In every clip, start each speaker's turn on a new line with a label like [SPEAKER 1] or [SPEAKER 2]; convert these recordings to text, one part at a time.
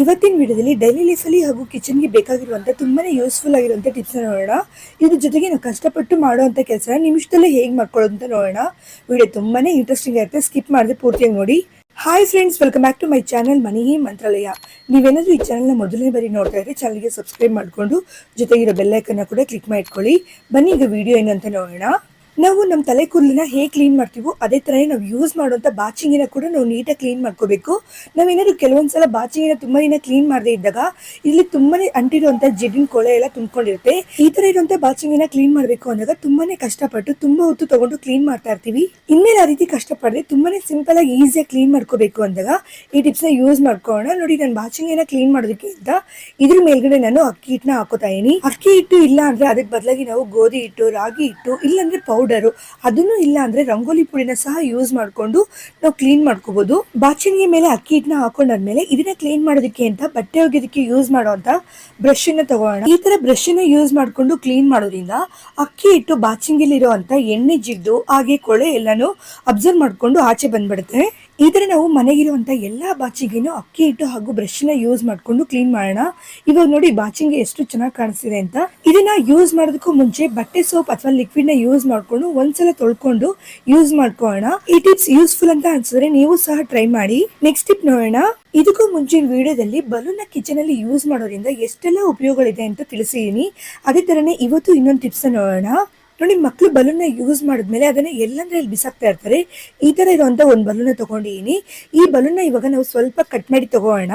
[SPEAKER 1] ಇವತ್ತಿನ ವಿಡಿಯೋದಲ್ಲಿ ಡೈಲಿ ಲೈಫಲ್ಲಿ ಹಾಗೂ ಕಿಚನ್ಗೆ ಬೇಕಾಗಿರುವಂಥ ತುಂಬಾನೇ ಯೂಸ್ಫುಲ್ ಆಗಿರುವಂಥ ಟಿಪ್ಸ್ ನೋಡೋಣ. ಇದ್ರ ಜೊತೆಗೆ ನಾವು ಕಷ್ಟಪಟ್ಟು ಮಾಡುವಂಥ ಕೆಲಸ ನಿಮಿಷದಲ್ಲೇ ಹೇಗೆ ಮಾಡ್ಕೊಳ್ಳೋದು ಅಂತ ನೋಡೋಣ. ವಿಡಿಯೋ ತುಂಬಾನೇ ಇಂಟ್ರೆಸ್ಟಿಂಗ್ ಆಗುತ್ತೆ ಸ್ಕಿಪ್ ಮಾಡಿದೆ ಪೂರ್ತಿಯಾಗಿ ನೋಡಿ. Hi friends welcome back to my channel Mani Mantralaya ನೀವೇನಾದರೂ ಈ ಚಾನಲ್ನ ಮೊದಲನೇ ಬಾರಿ ನೋಡ್ತಾ ಇದ್ದರೆ ಚಾನಲ್ಗೆ ಸಬ್ಸ್ಕ್ರೈಬ್ ಮಾಡಿಕೊಂಡು ಜೊತೆಗಿರೋ ಬೆಲ್ಲೈಕನ್ನ ಕೂಡ ಕ್ಲಿಕ್ ಮಾಡಿ ಇಟ್ಕೊಳ್ಳಿ ಬನ್ನಿ ಈಗ ವಿಡಿಯೋ ಏನು ಅಂತ ನೋಡೋಣ. ನಾವು ನಮ್ಮ ತಲೆ ಕೂದಲನ್ನ ಹೇಗೆ ಕ್ಲೀನ್ ಮಾಡ್ತೀವೋ ಅದೇ ಥರ ನಾವು ಯೂಸ್ ಮಾಡುವಂಥ ಬಾಚಿಂಗಿನ ಕೂಡ ನಾವು ನೀಟಾಗಿ ಕ್ಲೀನ್ ಮಾಡ್ಕೋಬೇಕು. ನಾವೇನಾದ್ರು ಕೆಲವೊಂದ್ಸಲ ಬಾಚಿಂಗಿನ ತುಂಬ ದಿನ ಕ್ಲೀನ್ ಮಾಡದೇ ಇದ್ದಾಗ ಇಲ್ಲಿ ತುಂಬಾನೇ ಅಂಟಿರುವಂಥ ಜಿಡ್ಡಿನ ಕೊಳೆ ಎಲ್ಲ ತುಂಬಿಕೊಂಡಿರುತ್ತೆ. ಈ ಥರ ಇರುವಂಥ ಬಾಚಿಂಗಿನ ಕ್ಲೀನ್ ಮಾಡಬೇಕು ಅಂದಾಗ ತುಂಬಾನೇ ಕಷ್ಟಪಟ್ಟು ತುಂಬಾ ಹೊತ್ತು ತೊಗೊಂಡು ಕ್ಲೀನ್ ಮಾಡ್ತಾ ಇರ್ತೀವಿ. ಇನ್ಮೇಲೆ ಆ ರೀತಿ ಕಷ್ಟಪಡದೆ ತುಂಬಾನೇ ಸಿಂಪಲ್ ಆಗಿ ಈಸಿಯಾಗಿ ಕ್ಲೀನ್ ಮಾಡ್ಕೋಬೇಕು ಅಂದಾಗ ಈ ಟಿಪ್ಸ್ನ ಯೂಸ್ ಮಾಡ್ಕೊಳ್ಳೋಣ. ನೋಡಿ ನಾನು ಬಾಚಿಂಗಿನ ಕ್ಲೀನ್ ಮಾಡೋದಕ್ಕೆ ಇದ್ದ ಇದ್ರ ಮೇಲ್ಗಡೆ ನಾನು ಅಕ್ಕಿ ಹಿಟ್ಟನ್ನ ಹಾಕೋತಾ ಇದೀನಿ ಅಕ್ಕಿ ಹಿಟ್ಟು ಇಲ್ಲ ಅಂದ್ರೆ ಅದಕ್ಕೆ ಬದಲಾಗಿ ನಾವು ಗೋಧಿ ಹಿಟ್ಟು, ರಾಗಿ ಹಿಟ್ಟು, ಇಲ್ಲಾಂದ್ರೆ ಪೌಡರು ಅದನ್ನು ಇಲ್ಲ ಅಂದ್ರೆ ರಂಗೋಲಿ ಪುಡಿನ ಸಹ ಯೂಸ್ ಮಾಡ್ಕೊಂಡು ನಾವು ಕ್ಲೀನ್ ಮಾಡ್ಕೋಬಹುದು ಬಾಚಣಿಗೆ ಮೇಲೆ ಅಕ್ಕಿ ಹಿಟ್ಟನ್ನ ಹಾಕೊಂಡಾದ್ಮೇಲೆ ಇದನ್ನ ಕ್ಲೀನ್ ಮಾಡೋದಕ್ಕೆ ಅಂತ ಬಟ್ಟೆ ಒಗೆಯೋದಕ್ಕೆ ಯೂಸ್ ಬ್ರಷ್ ಅನ್ನ ತಗೋಣ ಈ ತರ ಬ್ರಷ್ ಅನ್ನ ಯೂಸ್ ಮಾಡ್ಕೊಂಡು ಕ್ಲೀನ್ ಮಾಡೋದ್ರಿಂದ ಅಕ್ಕಿ ಹಿಟ್ಟು ಬಾಚಿಂಗಿಲ್ ಅಂತ ಎಣ್ಣೆ ಜಿಗ್ದು ಹಾಗೆ ಕೊಳೆ ಎಲ್ಲಾನು ಅಬ್ಸರ್ವ್ ಮಾಡ್ಕೊಂಡು ಆಚೆ ಬಂದ್ಬಿಡುತ್ತೆ. ಈ ನಾವು ಮನೆಗಿರುವಂತ ಎಲ್ಲಾ ಬಾಚಿಗೆನೂ ಅಕ್ಕಿ ಹಿಟ್ಟು ಹಾಗೂ ಬ್ರಷ್ನ ಯೂಸ್ ಮಾಡ್ಕೊಂಡು ಕ್ಲೀನ್ ಮಾಡೋಣ. ಇವಾಗ ನೋಡಿ ಬಾಚಿಂಗ್ ಎಷ್ಟು ಚೆನ್ನಾಗಿ ಕಾಣಿಸ್ತಿದೆ ಅಂತ. ಇದನ್ನ ಯೂಸ್ ಮಾಡೋದಕ್ಕೂ ಮುಂಚೆ ಬಟ್ಟೆ ಸೋಪ್ ಅಥವಾ ಲಿಕ್ವಿಡ್ನ ಯೂಸ್ ಮಾಡ್ಕೊಂಡು ಒಂದ್ಸಲ ತೊಳ್ಕೊಂಡು ಯೂಸ್ ಮಾಡ್ಕೊಳ್ಳೋಣ. ಈ ಟಿಪ್ಸ್ ಯೂಸ್ಫುಲ್ ಅಂತ ಅನ್ಸಿದ್ರೆ ನೀವು ಸಹ ಟ್ರೈ ಮಾಡಿ. ನೆಕ್ಸ್ಟ್ ಟಿಪ್ ನೋಡೋಣ. ಇದಕ್ಕೂ ಮುಂಚಿನ ವಿಡಿಯೋದಲ್ಲಿ ಬಲೂನ್ ಕಿಚನ್ ಅಲ್ಲಿ ಯೂಸ್ ಮಾಡೋದ್ರಿಂದ ಎಷ್ಟೆಲ್ಲ ಉಪಯೋಗಗಳಿದೆ ಅಂತ ತಿಳಿಸಿದೀನಿ ಅದೇ ತರನೇ ಇವತ್ತು ಇನ್ನೊಂದು ಟಿಪ್ಸ್ ನೋಡೋಣ. ನೋಡಿ ಮಕ್ಕಳು ಬಲೂನ್ನ ಯೂಸ್ ಮಾಡಿದ್ಮೇಲೆ ಅದನ್ನ ಎಲ್ಲಂದ್ರೆ ಇಲ್ಲಿ ಬಿಸಾಕ್ತಾ ಇರ್ತಾರೆ? ಈ ತರ ಇರುವಂಥ ಒಂದು ಬಲೂನ್ ತೊಗೊಂಡಿದ್ದೀನಿ ಈ ಬಲೂನ್ನ ಇವಾಗ ನಾವು ಸ್ವಲ್ಪ ಕಟ್ ಮಾಡಿ ತಗೋಣ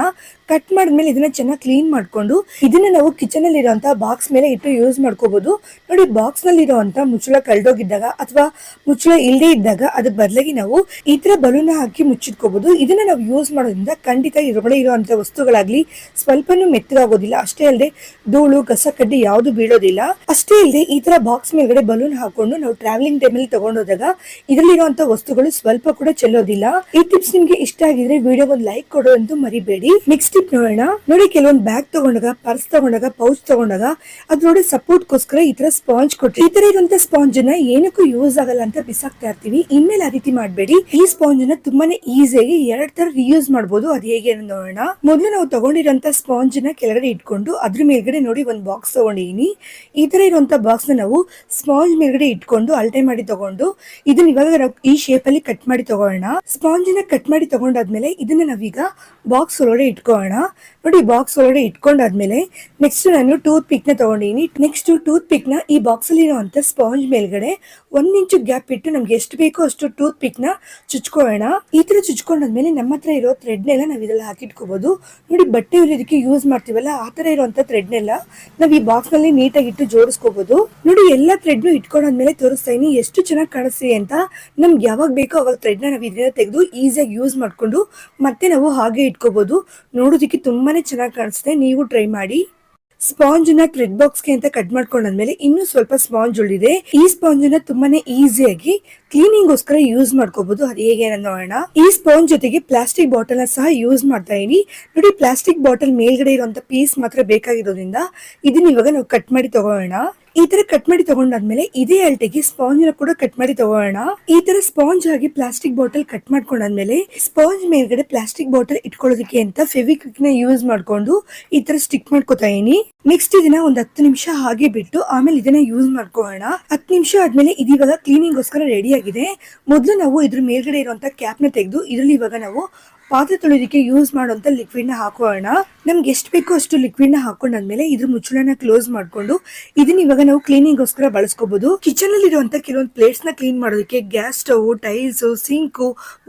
[SPEAKER 1] ಕಟ್ ಮಾಡಿದ್ಮೇಲೆ ಇದನ್ನ ಚೆನ್ನಾಗಿ ಕ್ಲೀನ್ ಮಾಡ್ಕೊಂಡು, ಇದನ್ನ ನಾವು ಕಿಚನ್ ಅಲ್ಲಿ ಬಾಕ್ಸ್ ಮೇಲೆ ಇಟ್ಟು ಯೂಸ್ ಮಾಡ್ಕೋಬಹುದು ನೋಡಿ ಬಾಕ್ಸ್ನಲ್ಲಿ ಮುಚ್ಚಳ ಕಳ್ದೋಗಿದ್ದಾಗ ಅಥವಾ ಮುಚ್ಚಳ ಇಲ್ಲದೇ ಇದ್ದಾಗ ಅದಕ್ಕೆ ಬದಲಾಗಿ ನಾವು ಈ ತರ ಬಲೂನ್ ಹಾಕಿ ಮುಚ್ಚಿಟ್ಕೋಬಹುದು ಇದನ್ನ ನಾವು ಯೂಸ್ ಮಾಡೋದ್ರಿಂದ ಖಂಡಿತ ಇದ್ರೊಳಗಡೆ ಇರುವಂತ ವಸ್ತುಗಳಾಗ್ಲಿ ಸ್ವಲ್ಪನೂ ಮೆತ್ತಗಾಗೋದಿಲ್ಲ. ಅಷ್ಟೇ ಅಲ್ಲದೆ ಧೂಳು, ಕಸ ಕಡ್ಡಿ ಯಾವುದು ಬೀಳೋದಿಲ್ಲ. ಅಷ್ಟೇ ಅಲ್ಲದೆ ಈ ತರ ಬಾಕ್ಸ್ ಮೇಲ್ಗಡೆ ಬಲೂನ್ ಹಾಕೊಂಡು ನಾವು ಟ್ರಾವೆಲಿಂಗ್ ಟೈಮಲ್ಲಿ ತಗೊಂಡೋದಾಗ ಇದರಲ್ಲಿರುವಂತ ವಸ್ತುಗಳು ಸ್ವಲ್ಪ ಕೂಡ ಚೆಲ್ಲೋದಿಲ್ಲ. ಈ ಟಿಪ್ಸ್ ನಿಮ್ಗೆ ಇಷ್ಟ ಆಗಿದ್ರೆ ವಿಡಿಯೋ ಒಂದು ಲೈಕ್ ಕೊಡೋದಂತೂ ಮರಿಬೇಡಿ. ನೆಕ್ಸ್ಟ್ ಟಿಪ್ ನೋಡೋಣ. ನೋಡಿ ಕೆಲವೊಂದು ಬ್ಯಾಗ್ ತಗೊಂಡಾಗ ಪರ್ಸ್ ತಗೊಂಡಾಗ ಪೌಚ್ ತಗೊಂಡಾಗ ಅದ್ರೊಡ ಸಪೋರ್ಟ್ ಗೋಸ್ಕರ ಈ ತರ ಸ್ಪಾಂಜ್ ಕೊಟ್ರಿ. ಈ ತರ ಇರುವಂತ ಸ್ಪಾಂಜ್ನ ಏನಕ್ಕೂ ಯೂಸ್ ಆಗಲ್ಲ ಅಂತ ಬಿಸಾಕ್ತಾ ಇರ್ತೀವಿ. ಇನ್ಮೇಲೆ ಆ ರೀತಿ ಮಾಡಬೇಡಿ. ಈ ಸ್ಪಾಂಜ್ನ ತುಂಬಾನೇ ಈಸಿಯಾಗಿ ಎರಡ್ ತರ ರಿಯೂಸ್ ಮಾಡಬಹುದು ಅದು ಹೇಗೆ ಅಂತ ನೋಡೋಣ. ಮೊದಲು ನಾವು ತಗೊಂಡಿರೋಂತ ಸ್ಪಾಂಜ್ನ ಕೆಳಗಡೆ ಇಟ್ಕೊಂಡು ಅದ್ರ ಮೇಲ್ಗಡೆ ನೋಡಿ ಒಂದು ಬಾಕ್ಸ್ ತಗೊಂಡಿದೀನಿ. ಈ ತರ ಇರುವಂತ ಬಾಕ್ಸ್ನ ನಾವು ಸ್ಪಾಂಜ್ ಮೇಲ್ಗಡೆ ಇಟ್ಕೊಂಡು ಅಲ್ಟೆ ಮಾಡಿ ತಗೊಂಡು ಇದನ್ನ ಇವಾಗ ಈ ಶೇಪ್ ಅಲ್ಲಿ ಕಟ್ ಮಾಡಿ ತಗೋಣ ಸ್ಪಾಂಜ್ನ ಕಟ್ ಮಾಡಿ ತಗೊಂಡಾದ್ಮೇಲೆ ಇದನ್ನ ನಾವೀಗ ಬಾಕ್ಸ್ ಒಳಗಡೆ ಇಟ್ಕೋಣ ನೋಡಿ ಬಾಕ್ಸ್ ಒಳಗಡೆ ಇಟ್ಕೊಂಡಾದ್ಮೇಲೆ ನೆಕ್ಸ್ಟ್ ನಾನು ಟೂತ್ ಪಿಕ್ನ ತಗೊಂಡಿನಿ ನೆಕ್ಸ್ಟ್ ಟೂತ್ ಪಿಕ್ನ ಈ ಬಾಕ್ಸ್ ಅಲ್ಲಿ ಇರುವಂತ ಸ್ಪಾಂಜ್ ಮೇಲ್ಗಡೆ ಒಂದ್ ಇಂಚು ಗ್ಯಾಪ್ ಇಟ್ಟು ನಮ್ಗೆ ಎಷ್ಟು ಬೇಕೋ ಅಷ್ಟು ಟೂತ್ ಪಿಕ್ನ ಚುಚ್ಕೊಳ್ಳೋಣ. ಈ ತರ ಚುಚ್ಕೊಂಡಾದ್ಮೇಲೆ ನಮ್ಮ ಹತ್ರ ಇರೋ ಥ್ರೆಡ್ ನೆಲ್ಲ ನಾವ್ ಇದೆಲ್ಲ ಹಾಕಿಟ್ಕೋಬಹುದು ನೋಡಿ ಬಟ್ಟೆ ಉರಿಯೋದಕ್ಕೆ ಯೂಸ್ ಮಾಡ್ತೀವಲ್ಲ, ಆ ಇರುವಂತ ಥ್ರೆಡ್ ನೆಲ್ಲ ನಾವ್ ಈ ಬಾಕ್ಸ್ನಲ್ಲಿ ನೀಟಾಗಿ ಇಟ್ಟು ಜೋಡಿಸ್ಕೋಬಹುದು ನೋಡಿ ಎಲ್ಲಾ ಥ್ರೆಡ್ ನು ಇಟ್ಕೊಂಡಾದ್ಮೇಲೆ ತೋರಿಸ್ತಾ ಇದೀನಿ, ಎಷ್ಟು ಚೆನ್ನಾಗಿ ಕಾಣಿಸ್ತಿದೆ ಅಂತ. ನಮ್ಗೆ ಯಾವಾಗ ಬೇಕೋ ಅವಾಗ ಥ್ರೆಡ್ನ ನಾವು ಇದನ್ನ ತೆಗೆದು ಈಸಿಯಾಗಿ ಯೂಸ್ ಮಾಡ್ಕೊಂಡು ಮತ್ತೆ ನಾವು ಹಾಗೆ ಇಟ್ಕೋಬಹುದು ನೋಡೋದಕ್ಕೆ ತುಂಬಾನೇ ಚೆನ್ನಾಗಿ ಕಾಣಿಸುತ್ತೆ ನೀವು ಟ್ರೈ ಮಾಡಿ. ಸ್ಪಾಂಜ್ನ ಬಾಕ್ಸ್ ಬಾಕ್ಸ್ಗೆ ಅಂತ ಕಟ್ ಮಾಡ್ಕೊಂಡಾದ್ಮೇಲೆ ಇನ್ನೂ ಸ್ವಲ್ಪ ಸ್ಪಾಂಜ್ ಉಳಿದಿದೆ. ಈ ಸ್ಪಾಂಜ್ನ ತುಂಬಾನೇ ಈಸಿಯಾಗಿ ಕ್ಲೀನಿಂಗ್ ಗೋಸ್ಕರ ಯೂಸ್ ಮಾಡ್ಕೋಬಹುದು ಅದು ಹೇಗೆ ನೋಡೋಣ. ಈ ಸ್ಪಾಂಜ್ ಜೊತೆಗೆ ಪ್ಲಾಸ್ಟಿಕ್ ಬಾಟಲ್ನ ಸಹ ಯೂಸ್ ಮಾಡ್ತಾ ಇದೀನಿ. ನೋಡಿ ಪ್ಲಾಸ್ಟಿಕ್ ಬಾಟಲ್ ಮೇಲ್ಗಡೆ ಇರುವಂತ ಪೀಸ್ ಮಾತ್ರ ಬೇಕಾಗಿರೋದ್ರಿಂದ ಇದನ್ನ ಇವಾಗ ನಾವು ಕಟ್ ಮಾಡಿ ತಗೋಣ ಈ ತರ ಕಟ್ ಮಾಡಿ ತಗೊಂಡಾದ್ಮೇಲೆ ಇದೇ ಅಲ್ಟಿಗೆ ಸ್ಪಾಂಜ್ ಕೂಡ ಕಟ್ ಮಾಡಿ ತಗೋಣ. ಈ ತರ ಸ್ಪಾಂಜ್ ಆಗಿ ಪ್ಲಾಸ್ಟಿಕ್ ಬಾಟಲ್ ಕಟ್ ಮಾಡ್ಕೊಂಡಾದ್ಮೇಲೆ ಸ್ಪಾಂಜ್ ಮೇಲ್ಗಡೆ ಪ್ಲಾಸ್ಟಿಕ್ ಬಾಟಲ್ ಇಟ್ಕೊಳ್ಳೋದಕ್ಕೆ ಅಂತ ಫೆವಿಕ್ವಿಕ್ನ ಯೂಸ್ ಮಾಡ್ಕೊಂಡು ಈ ತರ ಸ್ಟಿಕ್ ಮಾಡ್ಕೊತಾ ಇದೀನಿ. ನೆಕ್ಸ್ಟ್ ಇದನ್ನ ಒಂದ್ ಹತ್ತು ನಿಮಿಷ ಹಾಗೆ ಬಿಟ್ಟು ಆಮೇಲೆ ಇದನ್ನ ಯೂಸ್ ಮಾಡ್ಕೊಳ್ಳೋಣ ಹತ್ತು ನಿಮಿಷ ಆದ್ಮೇಲೆ ಇದೀವಾಗ ಕ್ಲೀನಿಂಗ್ ಗೋಸ್ಕರ ರೆಡಿ ಆಗಿದೆ. ಮೊದಲು ನಾವು ಇದ್ರ ಮೇಲ್ಗಡೆ ಇರುವಂತ ಕ್ಯಾಪ್ನ ತೆಗೆದು ಇದ್ರಲ್ಲಿ ಇವಾಗ ನಾವು ಪಾತ್ರೆ ತೊಳೆಯೋದಕ್ಕೆ ಯೂಸ್ ಮಾಡುವಂತ ಲಿಕ್ವಿಡ್ನ ಹಾಕೋಣ. ನಮ್ಗೆ ಎಷ್ಟು ಬೇಕೋ ಅಷ್ಟು ಲಿಕ್ವಿಡ್ನ ಹಾಕೊಂಡಾದ್ಮೇಲೆ ಇದ್ರ ಮುಚ್ಚಳನ ಕ್ಲೋಸ್ ಮಾಡ್ಕೊಂಡು ಇದನ್ನ ಇವಾಗ ನಾವು ಕ್ಲೀನಿಂಗ್ ಗೋಸ್ಕರ ಬಳಸ್ಕೋಬಹುದು ಕಿಚನ್ ಅಲ್ಲಿ ಇರುವಂತ ಕೆಲವೊಂದು ಪ್ಲೇಟ್ಸ್ನ ಕ್ಲೀನ್ ಮಾಡೋದಕ್ಕೆ gas stove tiles sink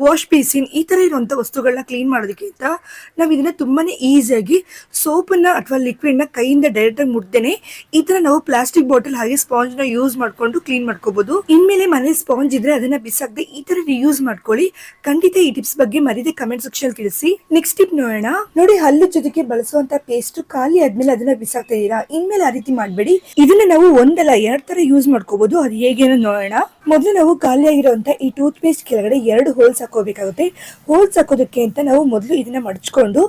[SPEAKER 1] wash basin ಈ ತರ ಇರುವಂತ ವಸ್ತುಗಳನ್ನ ಕ್ಲೀನ್ ಮಾಡೋದಕ್ಕೆ ಅಂತ ನಾವು ಇದನ್ನ ತುಂಬಾನೇ ಈಸಿಯಾಗಿ ನ ಅಥವಾ ಲಿಕ್ವಿಡ್ನ ಕೈಯಿಂದ ಡೈರೆಕ್ಟ್ ಆಗಿ ಮುಟ್ದೇನೆ ಈ ತರ ನಾವು ಪ್ಲಾಸ್ಟಿಕ್ ಬಾಟಲ್ ಹಾಗೆ ಸ್ಪಾಂಜ್ನ ಯೂಸ್ ಮಾಡ್ಕೊಂಡು ಕ್ಲೀನ್ ಮಾಡ್ಕೋಬಹುದು ಇನ್ಮೇಲೆ ಮನೇಲಿ ಸ್ಪಾಂಜ್ ಇದ್ರೆ ಅದನ್ನ ಬಿಸಾಕದೆ ಈ ತರ ಯೂಸ್ ಮಾಡ್ಕೊಳ್ಳಿ. ಖಂಡಿತ ಈ ಟಿಪ್ಸ್ ಬಗ್ಗೆ ಮರಿದೆ ಕಮೆಂಟ್ ಸೆಕ್ಷನ್ ತಿಳಿಸಿ. ನೆಕ್ಸ್ಟ್ ಟಿಪ್ ನೋಡೋಣ. ನೋಡಿ ಹಲ್ಲು ಜೊತೆಗೆ ಬಳಸುವಂತ ಪೇಸ್ಟ್ ಖಾಲಿ ಆದ್ಮೇಲೆ ಅದನ್ನ ಬಿಸಾಕ್ತಾ ಇದೀರಾ ಇನ್ಮೇಲೆ ಆ ರೀತಿ ಮಾಡಬೇಡಿ. ಇದನ್ನ ನಾವು ಒಂದಲ್ಲ ಎರಡು ತರ ಯೂಸ್ ಮಾಡ್ಕೋಬೋದು. ಅದು ಹೇಗೆ ನೋಡೋಣ. ಮೊದಲು ನಾವು ಖಾಲಿಯಾಗಿರುವಂಥ ಈ ಟೂತ್ ಪೇಸ್ಟ್ ಕೆಳಗಡೆ ಎರಡು ಹೋಲ್ಸ್ ಹಾಕೋಬೇಕಾಗುತ್ತೆ ಹೋಲ್ಸ್ ಹಾಕೋದಕ್ಕೆ ಅಂತ ನಾವು ಮೊದಲು ಇದನ್ನ ಮಡಚ್ಕೊಂಡು,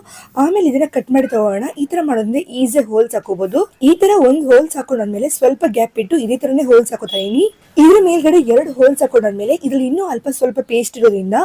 [SPEAKER 1] ಆಮೇಲೆ ಇದನ್ನ ಕಟ್ ಮಾಡಿ ತಗೋಣ. ಈ ತರ ಮಾಡೋದ್ರಿಂದ ಈಸಿ ಹೋಲ್ಸ್ ಹಾಕೋಬಹುದು ಈ ತರ ಒಂದು ಹೋಲ್ಸ್ ಹಾಕೊಂಡಾದ್ಮೇಲೆ ಸ್ವಲ್ಪ ಗ್ಯಾಪ್ ಇಟ್ಟು ಇದೇ ತರನೇ ಹೋಲ್ಸ್ ಹಾಕೋತಾ ಇದೀನಿ ಇದ್ರ ಮೇಲ್ಗಡೆ ಎರಡು ಹೋಲ್ಸ್ ಹಾಕೊಂಡಾದ್ಮೇಲೆ ಇದ್ರಲ್ಲಿ ಇನ್ನೂ ಅಲ್ಪ ಸ್ವಲ್ಪ ಪೇಸ್ಟ್ ಇರೋದ್ರಿಂದ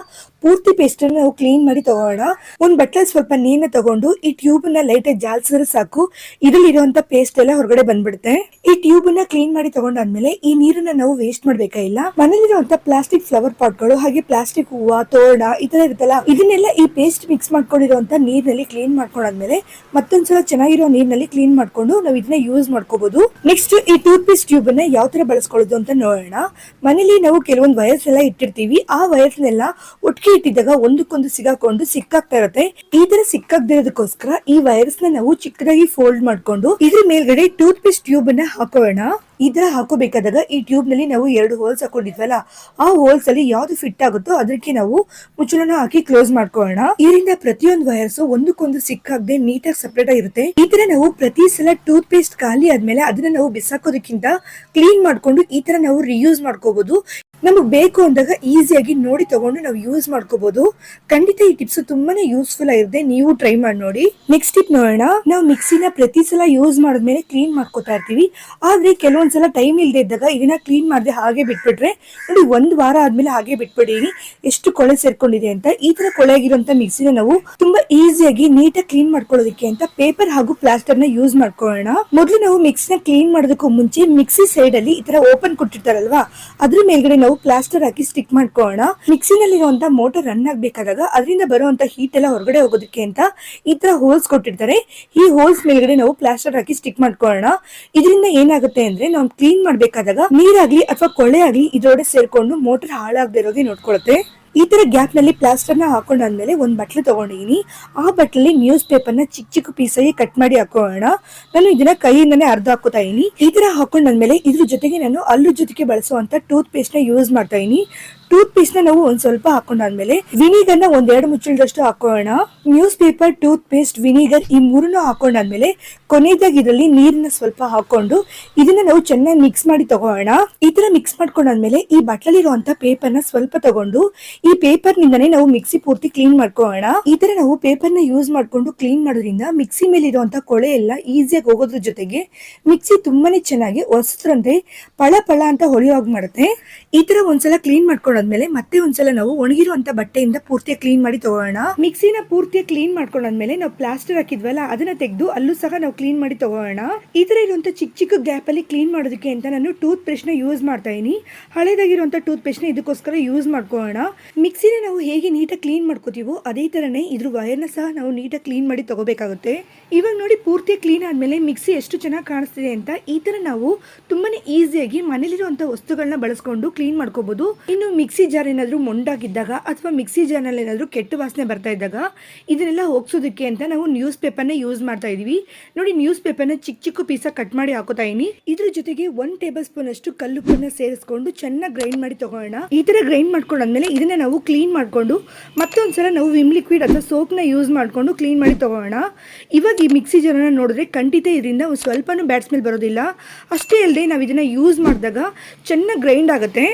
[SPEAKER 1] ಪೂರ್ತಿ ಪೇಸ್ಟ್ ನಾವು ಕ್ಲೀನ್ ಮಾಡಿ ತಗೋಣ. ಒಂದ್ ಬಟ್ಟೆ ಸ್ವಲ್ಪ ನೀರ್ನ ತಗೊಂಡು, ಈ ಟ್ಯೂಬ್ನ ಲೈಟ್ ಆಗಿ ಜಾಲ್ಸಿದ್ರೆ ಸಾಕು. ಇದ್ರಲ್ಲಿ ಇರುವಂತ ಪೇಸ್ಟ್ ಎಲ್ಲ ಹೊರಗಡೆ ಬಂದ್ಬಿಡುತ್ತೆ. ಈ ಟ್ಯೂಬ್ನ ಕ್ಲೀನ್ ಮಾಡಿ ತಗೊಂಡಾದ್ಮೇಲೆ ಈ ನೀರನ್ನ ನಾವು ವೇಸ್ಟ್ ಮಾಡ್ಬೇಕಾಗಿಲ್ಲ ಮನೇಲಿರುವಂತ ಪ್ಲಾಸ್ಟಿಕ್ ಫ್ಲವರ್ ಪಾಟ್ಗಳು ಹಾಗೆ ಪ್ಲಾಸ್ಟಿಕ್ ಹೂವು, ತೋರಣ, ಈ ತರ ಇರುತ್ತಲ್ಲ? ಇದನ್ನೆಲ್ಲ ಈ ಪೇಸ್ಟ್ ಮಿಕ್ಸ್ ಮಾಡ್ಕೊಂಡಿರುವಂತ ನೀರ್ನಲ್ಲಿ ಕ್ಲೀನ್ ಮಾಡ್ಕೊಂಡಾದ್ಮೇಲೆ ಮತ್ತೊಂದ್ಸಲ ಚೆನ್ನಾಗಿರೋ ನೀರ್ನಲ್ಲಿ ಕ್ಲೀನ್ ಮಾಡ್ಕೊಂಡು ನಾವು ಇದನ್ನ ಯೂಸ್ ಮಾಡ್ಕೋಬಹುದು ನೆಕ್ಸ್ಟ್ ಈ ಟೂತ್ ಪೇಸ್ಟ್ ಟ್ಯೂಬ್ ಅನ್ನ ಯಾವ ತರ ಬಳಸ್ಕೊಳ್ಳೋದು ಅಂತ ನೋಡೋಣ. ಮನೇಲಿ ನಾವು ಕೆಲವೊಂದು ವೈರ್ಸ್ ಎಲ್ಲ ಇಟ್ಟಿರ್ತೀವಿ. ಆ ವೈರ್ಸ್ನೆಲ್ಲ ಒಟ್ಟಿಗೆ ಇಟ್ಟಿದ್ದಾಗ ಒಂದಕ್ಕೊಂದು ಸಿಗಾಕೊಂಡು ಸಿಕ್ಕಾಗ್ತಾ ಇರುತ್ತೆ. ಈ ತರ ಸಿಕ್ಕಾಗ್ದಿರೋದಕ್ಕೋಸ್ಕರ ಈ ವೈರ್ಸ್ನ ನಾವು ಚಿಕ್ಕದಾಗಿ ಫೋಲ್ಡ್ ಮಾಡ್ಕೊಂಡು ಇದ್ರ ಮೇಲ್ಗಡೆ ಟೂತ್ ಪೇಸ್ಟ್ ಟ್ಯೂಬ್ ಅನ್ನ ಹಾಕೋಣ. ಈ ಥರ ಹಾಕೋಬೇಕಾದಾಗ ಈ ಟ್ಯೂಬ್ನಲ್ಲಿ ನಾವು ಎರಡು ಹೋಲ್ಸ್ ಹಾಕೊಂಡಿದ್ವಲ್ಲ, ಆ ಹೋಲ್ಸ್ ಅಲ್ಲಿ ಯಾವ್ದು ಫಿಟ್ ಆಗುತ್ತೋ ಅದಕ್ಕೆ ನಾವು ಮುಚ್ಚಳನ ಹಾಕಿ ಕ್ಲೋಸ್ ಮಾಡ್ಕೊಳ್ಳೋಣ. ಇದರಿಂದ ಪ್ರತಿಯೊಂದು ವೈರ್ಸ್ ಒಂದಕ್ಕೊಂದು ಸಿಕ್ಕಾಗದೆ ನೀಟಾಗಿ ಸಪ್ರೇಟ್ ಆಗಿರುತ್ತೆ ಈ ತರ ನಾವು ಪ್ರತಿ ಸಲ ಟೂತ್ ಪೇಸ್ಟ್ ಖಾಲಿ ಆದ್ಮೇಲೆ ಅದನ್ನ ನಾವು ಬಿಸಾಕೋದಕ್ಕಿಂತ ಕ್ಲೀನ್ ಮಾಡ್ಕೊಂಡು ಈ ತರ ನಾವು ರಿಯೂಸ್ ಮಾಡ್ಕೋಬಹುದು ನಮಗೆ ಬೇಕು ಅಂದಾಗ ಈಸಿಯಾಗಿ ನೋಡಿ ತಗೊಂಡು ನಾವು ಯೂಸ್ ಮಾಡ್ಕೋಬಹುದು ಖಂಡಿತ ಈ ಟಿಪ್ಸ್ ತುಂಬಾನೇ ಯೂಸ್ಫುಲ್ ಆಗಿರುತ್ತೆ. ನೀವು ಟ್ರೈ ಮಾಡಿ ನೋಡಿ. ನೆಕ್ಸ್ಟ್ ಟಿಪ್ ನೋಡೋಣ. ನಾವು ಮಿಕ್ಸಿನ ಪ್ರತಿ ಸಲ ಯೂಸ್ ಮಾಡಿದ್ಮೇಲೆ ಕ್ಲೀನ್ ಮಾಡ್ಕೋತಾ ಇರ್ತೀವಿ. ಆದ್ರೆ ಕೆಲವೊಂದ್ಸಲ ಟೈಮ್ ಇಲ್ಲದೆ ಇದ್ದಾಗ ಇದನ್ನ ಕ್ಲೀನ್ ಮಾಡದೆ ಹಾಗೆ ಬಿಟ್ಬಿಟ್ರೆ, ನೋಡಿ ಒಂದ್ ವಾರ ಆದ್ಮೇಲೆ ಹಾಗೆ ಬಿಟ್ಬಿಟ್ಟಿನಿ ಎಷ್ಟು ಕೊಳೆ ಸೇರ್ಕೊಂಡಿದೆ ಅಂತ. ಈ ತರ ಕೊಳೆ ಆಗಿರುವಂತ ಮಿಕ್ಸಿನ ನಾವು ತುಂಬಾ ಈಸಿಯಾಗಿ ನೀಟಾಗಿ ಕ್ಲೀನ್ ಮಾಡ್ಕೊಳ್ಳೋದಕ್ಕೆ ಅಂತ ಪೇಪರ್ ಹಾಗೂ ಪ್ಲಾಸ್ಟರ್ನ ಯೂಸ್ ಮಾಡ್ಕೊಳ್ಳೋಣ. ಮೊದಲು ನಾವು ಮಿಕ್ಸಿನ ಕ್ಲೀನ್ ಮಾಡೋದಕ್ಕೂ ಮುಂಚೆ ಮಿಕ್ಸಿ ಸೈಡ್ ಅಲ್ಲಿ ಈ ತರ ಓಪನ್ ಕೊಟ್ಟಿರ್ತಾರಲ್ವಾ? ಅದ್ರ ಮೇಲ್ಗಡೆ ಪ್ಲಾಸ್ಟರ್ ಹಾಕಿ ಸ್ಟಿಕ್ ಮಾಡ್ಕೊಳ್ಳೋಣ ಮಿಕ್ಸಿನಲ್ಲಿರುವಂತ ಮೋಟರ್ ರನ್ ಆಗ್ಬೇಕಾದಾಗ ಅದರಿಂದ ಬರುವಂತ ಹೀಟ್ ಎಲ್ಲ ಹೊರಗಡೆ ಹೋಗೋದಕ್ಕೆ ಅಂತ ಈ ತರ ಹೋಲ್ಸ್ ಕೊಟ್ಟಿರ್ತಾರೆ. ಈ ಹೋಲ್ಸ್ ಮೇಲ್ಗಡೆ ನಾವು ಪ್ಲಾಸ್ಟರ್ ಹಾಕಿ ಸ್ಟಿಕ್ ಮಾಡ್ಕೊಳ್ಳೋಣ ಇದರಿಂದ ಏನಾಗುತ್ತೆ ಅಂದ್ರೆ ನಾವು ಕ್ಲೀನ್ ಮಾಡ್ಬೇಕಾದಾಗ ನೀರಾಗ್ಲಿ ಅಥವಾ ಕೊಳೆ ಆಗ್ಲಿ ಇದರೊಡೆ ಸೇರ್ಕೊಂಡು ಮೋಟರ್ ಹಾಳಾಗದೆ ಇರೋದೇ ನೋಡ್ಕೊಳುತ್ತೆ. ಈ ತರ ಗ್ಯಾಪ್ನಲ್ಲಿ ಪ್ಲಾಸ್ಟರ್ನ ಹಾಕೊಂಡಾದ್ಮೇಲೆ ಒಂದು ಬಟ್ಲು ತಗೊಂಡಿದೀನಿ. ಆ ಬಟ್ಲಲ್ಲಿ ನ್ಯೂಸ್ ಪೇಪರ್ನ ಚಿಕ್ಕ ಚಿಕ್ಕ ಪೀಸ್ ಆಗಿ ಕಟ್ ಮಾಡಿ ಹಾಕೋಣ. ನಾನು ಇದನ್ನ ಕೈಯಿಂದನೇ ಅರ್ಧ ಹಾಕೋತಾ ಇದೀನಿ. ಈ ತರ ಹಾಕೊಂಡಾದ್ಮೇಲೆ ಇದ್ರ ಜೊತೆಗೆ ನಾನು ಅಲ್ಲೂ ಜೊತೆಗೆ ಬಳಸುವಂತ ಟೂತ್ ಪೇಸ್ಟ್ನ ಯೂಸ್ ಮಾಡ್ತಾ ಇದೀನಿ. ಟೂತ್ ಪೇಸ್ಟ್ನ ನಾವು ಒಂದ್ ಸ್ವಲ್ಪ ಹಾಕೊಂಡಾದ್ಮೇಲೆ ವಿನಿಗರ್ನ ಒಂದ್ ಎರಡು ಮುಚ್ಚಳದಷ್ಟು ಹಾಕೋಣ. Newspaper toothpaste vinegar ಈ ಮೂರನ್ನು ಹಾಕೊಂಡಾದ್ಮೇಲೆ ಕೊನೆಯದಾಗಿ ಇದರಲ್ಲಿ ನೀರನ್ನ ಸ್ವಲ್ಪ ಹಾಕೊಂಡು ಇದನ್ನ ನಾವು ಚೆನ್ನಾಗಿ ಮಿಕ್ಸ್ ಮಾಡಿ ತಗೋಣ. ಈ ತರ ಮಿಕ್ಸ್ ಮಾಡ್ಕೊಂಡಾದ್ಮೇಲೆ ಈ ಬಟ್ಲಲ್ಲಿರುವಂತ ಪೇಪರ್ನ ಸ್ವಲ್ಪ ತಗೊಂಡು ಈ ಪೇಪರ್ ನಿಂದನೇ ನಾವು ಮಿಕ್ಸಿ ಪೂರ್ತಿ ಕ್ಲೀನ್ ಮಾಡ್ಕೊಳ್ಳೋಣ ಈ ತರ ನಾವು ಪೇಪರ್ನ ಯೂಸ್ ಮಾಡ್ಕೊಂಡು ಕ್ಲೀನ್ ಮಾಡೋದ್ರಿಂದ ಮಿಕ್ಸಿ ಮೇಲೆ ಇರುವಂತ ಕೊಳೆ ಎಲ್ಲ ಈಸಿಯಾಗಿ ಹೋಗೋದ್ರ ಜೊತೆಗೆ ಮಿಕ್ಸಿ ತುಂಬಾನೇ ಚೆನ್ನಾಗಿ ಹೊಸದ್ರಂತೆ ಪಳ ಪಳ ಅಂತ ಹೊಳೆಯುವಾಗ ಮಾಡುತ್ತೆ. ಈ ತರ ಒಂದ್ಸಲ ಕ್ಲೀನ್ ಮಾಡ್ಕೊಂಡಾದ್ಮೇಲೆ ಮತ್ತೆ ಒಂದ್ಸಲ ನಾವು ಒಣಗಿರುವಂತ ಬಟ್ಟೆಯಿಂದ ಪೂರ್ತಿ ಕ್ಲೀನ್ ಮಾಡಿ ತಗೋಣ ಮಿಕ್ಸಿನ ಪೂರ್ತಿ ಕ್ಲೀನ್ ಮಾಡ್ಕೊಂಡಾದ್ಮೇಲೆ ನಾವು ಪ್ಲಾಸ್ಟರ್ ಹಾಕಿದ್ವಲ್ಲ, ಅದನ್ನ ತೆಗೆದು ಅಲ್ಲೂ ಸಹ ನಾವು ಕ್ಲೀನ್ ಮಾಡಿ ತಗೋಣ ಈ ತರ ಇರುವಂತ ಚಿಕ್ಕ ಚಿಕ್ಕ ಗ್ಯಾಪ್ ಅಲ್ಲಿ ಕ್ಲೀನ್ ಮಾಡೋದಕ್ಕೆ ಅಂತ ನಾನು ಟೂತ್ ಪೇಸ್ಟ್ನ ಯೂಸ್ ಮಾಡ್ತಾ ಇದೀನಿ. ಹಳೇದಾಗಿರುವಂತ ಟೂತ್ ಪೇಸ್ಟ್ನ ಇದಕ್ಕೋಸ್ಕರ ಯೂಸ್ ಮಾಡ್ಕೊಳ್ಳೋಣ. ಮಿಕ್ಸಿನ ನಾವು ಹೇಗೆ ನೀಟಾಗಿ ಕ್ಲೀನ್ ಮಾಡ್ಕೋತೀವೋ ಅದೇ ತರನೇ ಇದ್ರ ವೈರ್ನ ಸಹ ನಾವು ನೀಟಾಗಿ ಕ್ಲೀನ್ ಮಾಡಿ ತಗೋಬೇಕಾಗುತ್ತೆ. ಇವಾಗ ನೋಡಿ ಪೂರ್ತಿ ಕ್ಲೀನ್ ಆದ್ಮೇಲೆ ಮಿಕ್ಸಿ ಎಷ್ಟು ಚೆನ್ನಾಗಿ ಕಾಣಿಸ್ತಿದೆ ಅಂತ ಈ ತರ ನಾವು ತುಂಬಾನೇ ಈಸಿಯಾಗಿ ಮನೇಲಿರುವಂತ ವಸ್ತುಗಳನ್ನ ಬಳಸ್ಕೊಂಡು ಕ್ಲೀನ್ ಮಾಡ್ಕೋಬಹುದು ಇನ್ನು ಜಾರ್ ಏನಾದರೂ ಮೊಂಡಾಗಿದ್ದಾಗ ಅಥವಾ ಮಿಕ್ಸಿ ಜಾರ್ನಲ್ಲಿ ಏನಾದರೂ ಕೆಟ್ಟ ವಾಸನೆ ಬರ್ತಾ ಇದ್ದಾಗ ಇದನ್ನೆಲ್ಲ ಹೋಗ್ಸೋದಕ್ಕೆ ಅಂತ ನಾವು ನ್ಯೂಸ್ ಪೇಪರ್ನ ಯೂಸ್ ಮಾಡ್ತಾ ಇದೀವಿ. ನೋಡಿ ನ್ಯೂಸ್ ಪೇಪರ್ನ ಚಿಕ್ಕ ಚಿಕ್ಕ ಪೀಸ ಕಟ್ ಮಾಡಿ ಹಾಕೋತಾ ಇದೀನಿ. ಇದ್ರ ಜೊತೆಗೆ ಒನ್ ಟೇಬಲ್ ಸ್ಪೂನ್ ಅಷ್ಟು ಕಲ್ಲುಪ್ಪನ್ನ ಸೇರಿಸ್ಕೊಂಡು ಚೆನ್ನಾಗಿ ಗ್ರೈಂಡ್ ಮಾಡಿ ತಗೋಣ ಈ ತರ ಗ್ರೈಂಡ್ ಮಾಡ್ಕೊಂಡಾದ್ಮೇಲೆ ಇದನ್ನ ನಾವು ಕ್ಲೀನ್ ಮಾಡ್ಕೊಂಡು ಮತ್ತೊಂದ್ಸಲ ನಾವು ವಿಮ್ ಲಿಕ್ವಿಡ್ ಅಥವಾ ಸೋಪ್ನ ಯೂಸ್ ಮಾಡ್ಕೊಂಡು ಕ್ಲೀನ್ ಮಾಡಿ ತಗೋಣ ಇವಾಗ ಈ ಮಿಕ್ಸಿ ಜಾರನ್ನ ನೋಡಿದ್ರೆ ಖಂಡಿತ ಇದರಿಂದ ಸ್ವಲ್ಪನೂ ಬ್ಯಾಡ್ ಸ್ಮೆಲ್ ಬರೋದಿಲ್ಲ. ಅಷ್ಟೇ ಅಲ್ಲದೆ ನಾವು ಇದನ್ನ ಯೂಸ್ ಮಾಡಿದಾಗ ಚೆನ್ನಾಗಿ ಗ್ರೈಂಡ್ ಆಗುತ್ತೆ.